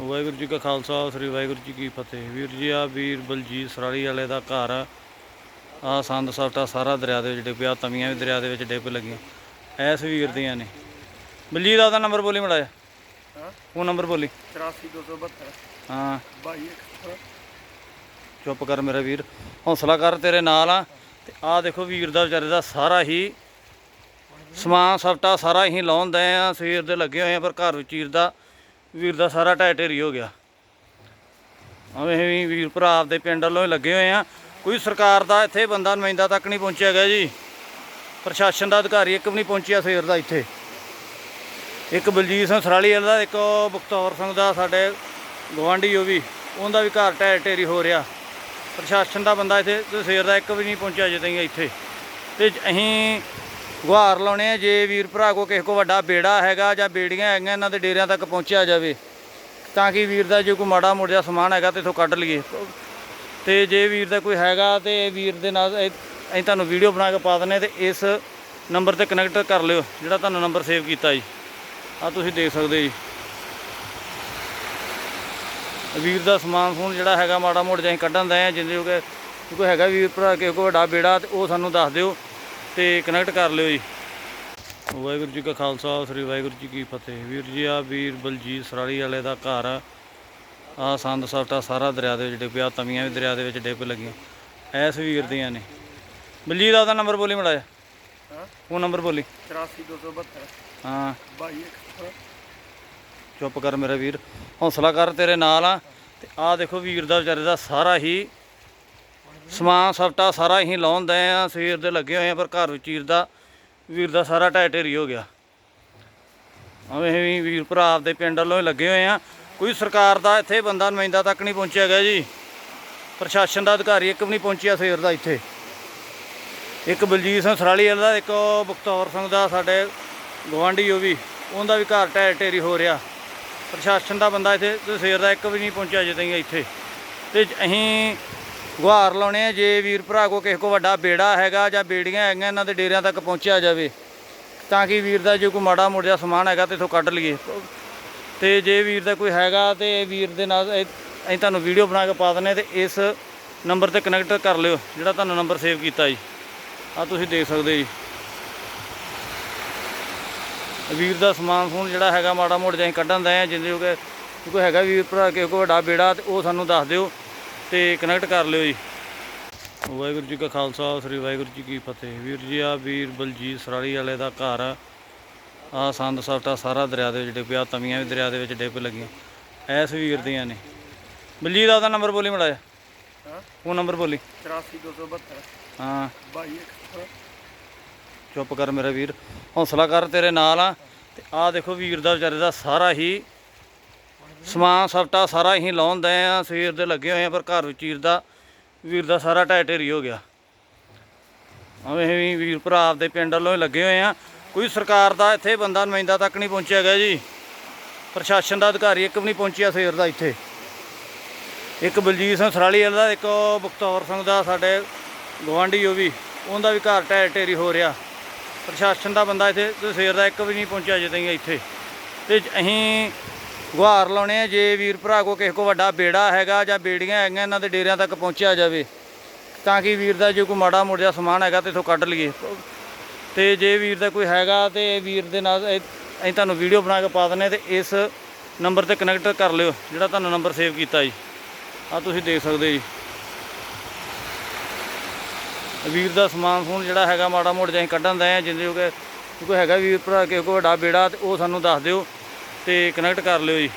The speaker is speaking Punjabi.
ਵਾਹਿਗੁਰੂ ਜੀ ਕਾ ਖਾਲਸਾ ਸ੍ਰੀ ਵਾਹਿਗੁਰੂ ਜੀ ਕੀ ਫਤਿਹ। ਵੀਰ ਜੀ ਆ ਵੀਰ ਬਲਜੀਤ ਸਰਾਲੀ ਵਾਲੇ ਦਾ ਘਰ ਆ। ਸੰਦ ਸਫਟਾ ਸਾਰਾ ਦਰਿਆ ਦੇ ਵਿੱਚ ਡਿੱਗਿਆ ਤਵੀਆਂ ਵੀ ਦਰਿਆ ਦੇ ਵਿੱਚ ਡਿੱਗ ਲੱਗੀਆਂ। ਐਸ ਵੀਰ ਦੀਆਂ ਨੇ। ਬਲਜੀਤ ਦਾ ਨੰਬਰ ਬੋਲੀ ਮੜਾਇਆ ਹਾਂ? ਉਹ ਨੰਬਰ ਬੋਲੀ। 84272 ਹਾਂ। 22 ਚੁੱਪ ਕਰ ਮੇਰਾ ਵੀਰ। ਹੌਸਲਾ ਕਰ ਤੇਰੇ ਨਾਲ ਆ। ਤੇ ਆ ਦੇਖੋ ਵੀਰ ਦਾ ਵਿਚਾਰੇ ਦਾ ਸਾਰਾ ਹੀ ਸਮਾਨ ਸਫਟਾ ਸਾਰਾ ਹੀ ਲਾਉਂਦੇ ਆ। ਸਵੇਰ ਦੇ ਲੱਗੇ ਹੋਏ ਆ ਪਰ ਘਰ ਵਿੱਚ ਚੀਰ ਦਾ ਵੀਰ ਦਾ ਸਾਰਾ ਢਹਿ ਢੇਰੀ ਹੋ ਗਿਆ। ਐਵੇਂ ਵੀ ਵੀਰ ਭਰਾ ਆਪਦੇ ਪਿੰਡ ਵੱਲੋਂ ਹੀ ਲੱਗੇ ਹੋਏ ਆ। ਕੋਈ ਸਰਕਾਰ ਦਾ ਇੱਥੇ ਬੰਦਾ ਨੁਮਾਇੰਦਾ ਤੱਕ ਨਹੀਂ ਪਹੁੰਚਿਆ ਗਿਆ ਜੀ। ਪ੍ਰਸ਼ਾਸਨ ਦਾ ਅਧਿਕਾਰੀ ਇੱਕ ਵੀ ਨਹੀਂ ਪਹੁੰਚਿਆ ਸਵੇਰ ਦਾ ਇੱਥੇ। ਇੱਕ ਬਲਜੀਤ ਸਿੰਘ ਸਰਾਲੀ ਵਾਲਾ ਦਾ ਇੱਕ ਉਹ ਬਖਤੌਰ ਸਿੰਘ ਦਾ, ਸਾਡੇ ਗਵਾਂਢੀ ਉਹ ਵੀ, ਉਹਦਾ ਵੀ ਘਰ ਢਹਿ ਢੇਰੀ ਹੋ ਰਿਹਾ। ਪ੍ਰਸ਼ਾਸਨ ਦਾ ਬੰਦਾ ਇੱਥੇ ਤੇ ਸਵੇਰ ਦਾ ਇੱਕ ਵੀ ਨਹੀਂ ਪਹੁੰਚਿਆ ਅਜੇ ਤਾਈਂ ਇੱਥੇ। ਤੇ ਅਸੀਂ ਗੁਹਾਰ ਲਾਉਣੇ ਆ ਜੇ ਵੀਰ ਭਰਾ ਕੋ ਕਿਸੇ ਕੋ ਵੱਡਾ ਬੇੜਾ ਹੈਗਾ ਜਾਂ ਬੇੜੀਆਂ ਹੈਗੀਆਂ ਇਹਨਾਂ ਦੇ ਡੇਰਿਆਂ ਤੱਕ ਪਹੁੰਚਿਆ ਜਾਵੇ, ਤਾਂ ਕਿ ਵੀਰ ਦਾ ਜੇ ਕੋਈ ਮਾੜਾ ਮੋੜ ਸਮਾਨ ਹੈਗਾ ਤੇ ਇਥੋਂ ਕੱਢ ਲਈਏ। ਤੇ ਜੇ ਵੀਰ ਦਾ ਕੋਈ ਹੈਗਾ ਤੇ ਵੀਰ ਦੇ ਨਾਲ ਅਸੀਂ ਤੁਹਾਨੂੰ ਵੀਡੀਓ ਬਣਾ ਕੇ ਪਾ ਦਿੰਦੇ ਹਾਂ ਤੇ ਇਸ ਨੰਬਰ ਤੇ ਕਨੈਕਟ ਕਰ ਲਿਓ, ਜਿਹੜਾ ਤੁਹਾਨੂੰ ਨੰਬਰ ਸੇਵ ਕੀਤਾ ਜੀ। ਆ ਤੁਸੀਂ ਦੇਖ ਸਕਦੇ ਜੀ। ਵੀਰ ਦਾ ਸਮਾਨ ਸਮੂਨ ਜਿਹੜਾ ਹੈਗਾ ਮਾੜਾ ਮੋੜ ਜਿਹਾ ਅਸੀਂ ਕੱਢਣ ਦਾ ਆ, ਜਿੰਦੇ ਕਿ ਕੋਈ ਹੈਗਾ ਵੀਰ ਭਰਾ, ਕਿਸੇ ਕੋਈ ਵੱਡਾ ਬੇੜਾ ਤੇ ਉਹ ਸਾਨੂੰ ਦੱਸ ਦਿਓ। ਤੇ ਕਨੈਕਟ ਕਰ ਲਿਓ ਜੀ। ਵਾਹਿਗੁਰੂ ਜੀ ਕਾ ਖਾਲਸਾ ਸ੍ਰੀ ਵਾਹਿਗੁਰੂ ਜੀ ਕੀ ਫਤਿਹ। ਵੀਰ ਜੀ ਆ ਵੀਰ ਬਲਜੀਤ ਸਰਾਲੀ ਵਾਲੇ ਦਾ ਘਰ ਆ। ਸੰਦ ਸਫਟਾ ਸਾਰਾ ਦਰਿਆ ਦੇ ਵਿੱਚ ਡਿੱਗਿਆ ਤਵੀਆਂ ਵੀ ਦਰਿਆ ਦੇ ਵਿੱਚ ਡਿੱਗ ਲੱਗੀਆਂ। ਐਸ ਵੀਰ ਦੀਆਂ ਨੇ। ਬਲਜੀਤ ਦਾ ਨੰਬਰ ਬੋਲੀ ਮੜਾਇਆ ਹਾਂ? ਉਹ ਨੰਬਰ ਬੋਲੀ। 84272 ਹਾਂ। 22 ਚੁੱਪ ਕਰ ਮੇਰਾ ਵੀਰ। ਹੌਸਲਾ ਕਰ ਤੇਰੇ ਨਾਲ ਆ। ਤੇ ਆ ਦੇਖੋ ਵੀਰ ਦਾ ਵਿਚਾਰੇ ਦਾ ਸਾਰਾ ਹੀ ਸਮਾਨ ਸਫਟਾ ਸਾਰਾ ਹੀ ਲਾਉਂਦੇ ਆ, ਸਵੇਰ ਦੇ ਲੱਗੇ ਹੋਏ ਆ, ਪਰ ਘਰ ਵਿੱਚ ਚੀਰ ਦਾ, ਵੀਰ ਦਾ ਸਾਰਾ ਢਹਿ ਢੇਰੀ ਹੋ ਗਿਆ। ਐਵੇਂ ਵੀ ਵੀਰ ਭਰਾ ਆਪਦੇ ਪਿੰਡ ਵੱਲੋਂ ਹੀ ਲੱਗੇ ਹੋਏ ਆ। ਕੋਈ ਸਰਕਾਰ ਦਾ ਇੱਥੇ ਬੰਦਾ ਨੁਮਾਇੰਦਾ ਤੱਕ ਨਹੀਂ ਪਹੁੰਚਿਆ ਗਿਆ ਜੀ। ਪ੍ਰਸ਼ਾਸਨ ਦਾ ਅਧਿਕਾਰੀ ਇੱਕ ਵੀ ਨਹੀਂ ਪਹੁੰਚਿਆ ਸਵੇਰ ਦਾ ਇੱਥੇ। ਇੱਕ ਬਲਜੀਤ ਸਿੰਘ ਸਰਾਲੀ ਵਾਲਾ ਦਾ ਇੱਕ ਉਹ ਬਖਤੌਰ ਸਿੰਘ ਦਾ ਸਾਡੇ ਗਵਾਂਢੀ ਉਹ ਵੀ, ਉਹਦਾ ਵੀ ਘਰ ਢਹਿ ਢੇਰੀ ਹੋ ਰਿਹਾ। ਪ੍ਰਸ਼ਾਸਨ ਦਾ ਬੰਦਾ ਇੱਥੇ ਸਵੇਰ ਦਾ ਇੱਕ ਵੀ ਨਹੀਂ ਪਹੁੰਚਿਆ ਅਜੇ ਤਾਈਂ ਇੱਥੇ। ਤੇ ਅਸੀਂ ਗੁਹਾਰ ਲਾਉਣੇ ਆ ਜੇ ਵੀਰ ਭਰਾ ਕੋ ਕਿਸੇ ਕੋ ਵੱਡਾ ਬੇੜਾ ਹੈਗਾ ਜਾਂ ਬੇੜੀਆਂ ਹੈਗੀਆਂ, ਇਹਨਾਂ ਦੇ ਡੇਰਿਆਂ ਤੱਕ ਪਹੁੰਚਿਆ ਜਾਵੇ, ਤਾਂ ਕਿ ਵੀਰ ਦਾ ਜੇ ਕੋਈ ਮਾੜਾ ਮੋੜ ਜਿਹਾ ਸਮਾਨ ਹੈਗਾ ਤੇ ਇਥੋਂ ਕੱਢ ਲਈਏ। ਤੇ ਜੇ ਵੀਰ ਦਾ ਕੋਈ ਹੈਗਾ ਤੇ ਵੀਰ ਦੇ ਨਾਲ ਅਸੀਂ ਤੁਹਾਨੂੰ ਵੀਡੀਓ ਬਣਾ ਕੇ ਪਾ ਦਿੰਦੇ ਹਾਂ ਤੇ ਇਸ ਨੰਬਰ ਤੇ ਕਨੈਕਟ ਕਰ ਲਿਓ, ਜਿਹੜਾ ਤੁਹਾਨੂੰ ਨੰਬਰ ਸੇਵ ਕੀਤਾ ਜੀ। ਆ ਤੁਸੀਂ ਦੇਖ ਸਕਦੇ ਜੀ। ਵੀਰ ਦਾ ਸਮਾਨ ਫੋਨ ਜਿਹੜਾ ਹੈਗਾ ਮਾੜਾ ਮੋੜ ਜਿਹਾ ਅਸੀਂ ਕੱਢਣ ਦਾ ਆ, ਜਿੰਦੇ ਕਿ ਕੋਈ ਹੈਗਾ ਵੀਰ ਭਰਾ, ਕਿਸੇ ਕੋ ਵੱਡਾ ਬੇੜਾ ਤੇ ਉਹ ਸਾਨੂੰ ਦੱਸ ਦਿਓ। ਤੇ ਕਨੈਕਟ ਕਰ ਲਿਓ ਜੀ। ਵਾਹਿਗੁਰੂ ਜੀ ਕਾ ਖਾਲਸਾ ਸ੍ਰੀ ਵਾਹਿਗੁਰੂ ਜੀ ਕੀ ਫਤਿਹ। ਵੀਰ ਜੀ ਆ ਵੀਰ ਬਲਜੀਤ ਸਰਾਲੀ ਵਾਲੇ ਦਾ ਘਰ ਆ। ਸੰਦ ਸਫਟਾ ਸਾਰਾ ਦਰਿਆ ਦੇ ਵਿੱਚ ਡਿੱਗਿਆ ਤਵੀਆਂ ਵੀ ਦਰਿਆ ਦੇ ਵਿੱਚ ਡਿੱਗ ਲੱਗੀਆਂ। ਐਸ ਵੀਰ ਦੀਆਂ ਨੇ। ਬਲਜੀਤ ਦਾ ਨੰਬਰ ਬੋਲੀ ਮੜਾਇਆ ਹਾਂ? ਉਹ ਨੰਬਰ ਬੋਲੀ। 84272 ਹਾਂ। 22 ਚੁੱਪ ਕਰ ਮੇਰਾ ਵੀਰ। ਹੌਸਲਾ ਕਰ ਤੇਰੇ ਨਾਲ ਆ। ਤੇ ਆ ਦੇਖੋ ਵੀਰ ਦਾ ਵਿਚਾਰੇ ਦਾ ਸਾਰਾ ਹੀ ਸਮਾਨ ਸਫਟਾ ਸਾਰਾ ਹੀ ਲਾਉਂਦੇ ਆ, ਸਵੇਰ ਦੇ ਲੱਗੇ ਹੋਏ ਆ, ਪਰ ਘਰ ਵਿੱਚ ਚੀਰ ਦਾ, ਵੀਰ ਦਾ ਸਾਰਾ ਢਹਿ ਢੇਰੀ ਹੋ ਗਿਆ। ਐਵੇਂ ਵੀ ਵੀਰ ਭਰਾ ਆਪਦੇ ਪਿੰਡ ਵੱਲੋਂ ਹੀ ਲੱਗੇ ਹੋਏ ਆ। ਕੋਈ ਸਰਕਾਰ ਦਾ ਇੱਥੇ ਬੰਦਾ ਨੁਮਾਇੰਦਾ ਤੱਕ ਨਹੀਂ ਪਹੁੰਚਿਆ ਗਿਆ ਜੀ। ਪ੍ਰਸ਼ਾਸਨ ਦਾ ਅਧਿਕਾਰੀ ਇੱਕ ਵੀ ਨਹੀਂ ਪਹੁੰਚਿਆ ਸਵੇਰ ਦਾ ਇੱਥੇ। ਇੱਕ ਬਲਜੀਤ ਸਿੰਘ ਸਰਾਲੀ ਵਾਲਾ ਦਾ ਇੱਕ ਉਹ ਬਖਤੌਰ ਸਿੰਘ ਦਾ, ਸਾਡੇ ਗਵਾਂਢੀ ਉਹ ਵੀ, ਉਹਦਾ ਵੀ ਘਰ ਢਹਿ ਢੇਰੀ ਹੋ ਰਿਹਾ। ਪ੍ਰਸ਼ਾਸਨ ਦਾ ਬੰਦਾ ਇੱਥੇ ਸਵੇਰ ਦਾ ਇੱਕ ਵੀ ਨਹੀਂ ਪਹੁੰਚਿਆ ਅਜੇ ਤਾਈਂ ਇੱਥੇ। ਤੇ ਅਸੀਂ ਗੁਹਾਰ ਲਾਉਣੇ ਆ ਜੇ ਵੀਰ ਭਰਾ ਕੋ ਕਿਸੇ ਕੋ ਵੱਡਾ ਬੇੜਾ ਹੈਗਾ ਜਾਂ ਬੇੜੀਆਂ ਹੈਗੀਆਂ, ਇਹਨਾਂ ਦੇ ਡੇਰਿਆਂ ਤੱਕ ਪਹੁੰਚਿਆ ਜਾਵੇ, ਤਾਂ ਕਿ ਵੀਰ ਦਾ ਜੇ ਕੋਈ ਮਾੜਾ ਮੋੜ ਸਮਾਨ ਹੈਗਾ ਤੇ ਇਥੋਂ ਕੱਢ ਲਈਏ। ਤੇ ਜੇ ਵੀਰ ਦਾ ਕੋਈ ਹੈਗਾ ਤੇ ਵੀਰ ਦੇ ਨਾਲ ਅਸੀਂ ਤੁਹਾਨੂੰ ਵੀਡੀਓ ਬਣਾ ਕੇ ਪਾ ਦਿੰਦੇ ਹਾਂ ਤੇ ਇਸ ਨੰਬਰ ਤੇ ਕਨੈਕਟ ਕਰ ਲਿਓ, ਜਿਹੜਾ ਤੁਹਾਨੂੰ ਨੰਬਰ ਸੇਵ ਕੀਤਾ ਜੀ। ਆ ਤੁਸੀਂ ਦੇਖ ਸਕਦੇ ਜੀ। ਵੀਰ ਦਾ ਸਮਾਨ ਸਮੂਨ ਜਿਹੜਾ ਹੈਗਾ ਮਾੜਾ ਮੋੜ ਜਿਹਾ ਅਸੀਂ ਕੱਢਣ ਦਾ ਆ ਜਿੰਦੇ ਕਿ ਕੋਈ ਹੈਗਾ ਵੀਰ ਭਰਾ, ਕਿਸੇ ਕੋ ਵੱਡਾ ਬੇੜਾ ਤੇ ਉਹ ਸਾਨੂੰ ਦੱਸ ਦਿਓ। ਤੇ ਕਨੈਕਟ ਕਰ ਲਿਓ ਜੀ।